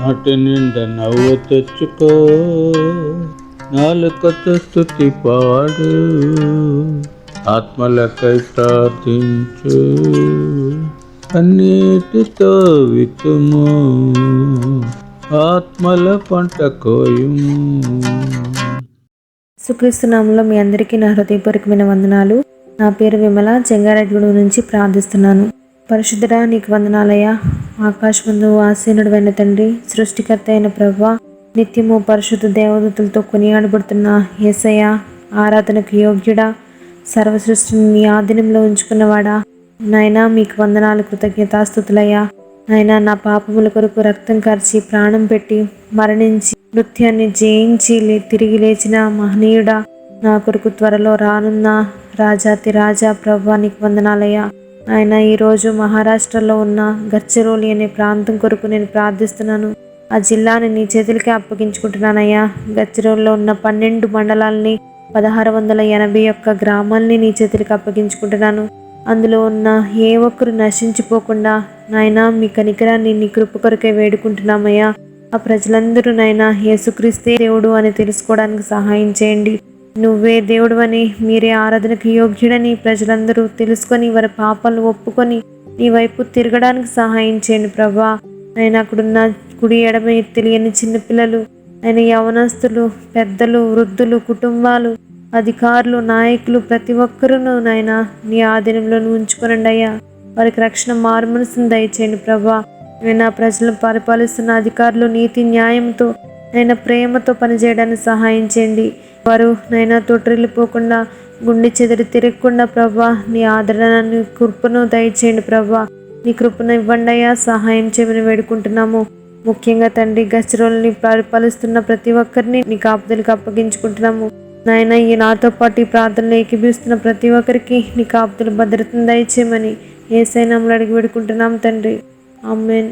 నాటి నిండా నవ్వు తెచ్చుకో. నాలుకతో స్థుతి పాడు. ఆత్మలకై ప్రార్థించు. అన్నిటితో వితుము ఆత్మల పంట కోయుము. సుక్రీస్తునామంలో మీ అందరికీ నా హృదయపూర్వకమైన వందనాలు. నా పేరు విమల. చెంగారెడ్డి నుంచి ప్రార్థిస్తున్నాను. పరిశుద్ధుడా నీకు వందనాలయ్యా. ఆకాశమందు ఆసీనుడైన తండ్రి సృష్టికర్త అయిన ప్రభా నిత్యము పరిశుద్ధ దేవదూతులతో కొనియాడబడుతున్న యేసయ్య ఆరాధనకు యోగ్యుడా సర్వ సృష్టిని నీ ఆధీనంలో ఉంచుకున్నవాడా. నాయనా మీకు వందనాలు కృతజ్ఞతాస్థుతులయ్యా. నాయన నా పాపముల కొరకు రక్తం కార్చి ప్రాణం పెట్టి మరణించి నృత్యాన్ని జయించి లే- తిరిగి లేచిన మహనీయుడా. నా కొరకు త్వరలో రానున్న రాజాతి రాజా ప్రభా నీకు వందనాలయ్యా. ఆయన ఈరోజు మహారాష్ట్రలో ఉన్న గచ్చిరోలి అనే ప్రాంతం కొరకు నేను ప్రార్థిస్తున్నాను. ఆ జిల్లాని నీ చేతులకే అప్పగించుకుంటున్నానయ్యా. గచ్చిరోలిలో ఉన్న పన్నెండు మండలాల్ని పదహారు వందల ఎనభై ఒక్క గ్రామాల్ని నీ చేతులకి అప్పగించుకుంటున్నాను. అందులో ఉన్న ఏ ఒక్కరు నశించిపోకుండా నాయనా మీ కనికరాన్ని నీ కృప కొరకే వేడుకుంటున్నామయ్యా. ఆ ప్రజలందరూ నాయనా యేసుక్రీస్తే దేవుడు అని తెలుసుకోవడానికి సహాయం చేయండి. నువ్వే దేవుడు అని మీరే ఆరాధనకు యోగ్యుడని ప్రజలందరూ తెలుసుకొని వారి పాపాలు ఒప్పుకొని నీ వైపు తిరగడానికి సహాయం చేయండి ప్రభా. ఆయన అక్కడున్న కుడి ఎడమ తెలియని చిన్నపిల్లలు ఆయన యవనస్తులు పెద్దలు వృద్ధులు కుటుంబాలు అధికారులు నాయకులు ప్రతి ఒక్కరూ నాయన నీ ఆధీనంలో ఉంచుకోనండి అయ్యా. వారికి రక్షణ మారుమనసును దయచేయండి ప్రభా. నేను ప్రజలను పరిపాలిస్తున్న అధికారులు నీతి న్యాయంతో ఆయన ప్రేమతో పనిచేయడానికి సహాయం చేయండి. వారు నైనా తొట్టిల్లిపోకుండా గుండె చెదిరి తిరగకుండా ప్రభా నీ ఆదరణను కృపను దయచేయండి ప్రభా. నీ కృపను ఇవ్వండి అయ్యా సహాయం చేయమని వేడుకుంటున్నాము. ముఖ్యంగా తండ్రి గచ్చరోల్ని పరిపాలిస్తున్న ప్రతి ఒక్కరిని నీ కాపుదలకు అప్పగించుకుంటున్నాము. నాయన ఈ నాతో పాటు ఈ ప్రార్థనలు ఏకీభిస్తున్న ప్రతి ఒక్కరికి నీ కాపుదలు భద్రతను దయచేయమని ఏసైనా అడిగి వేడుకుంటున్నాం తండ్రి. అమ్మేన్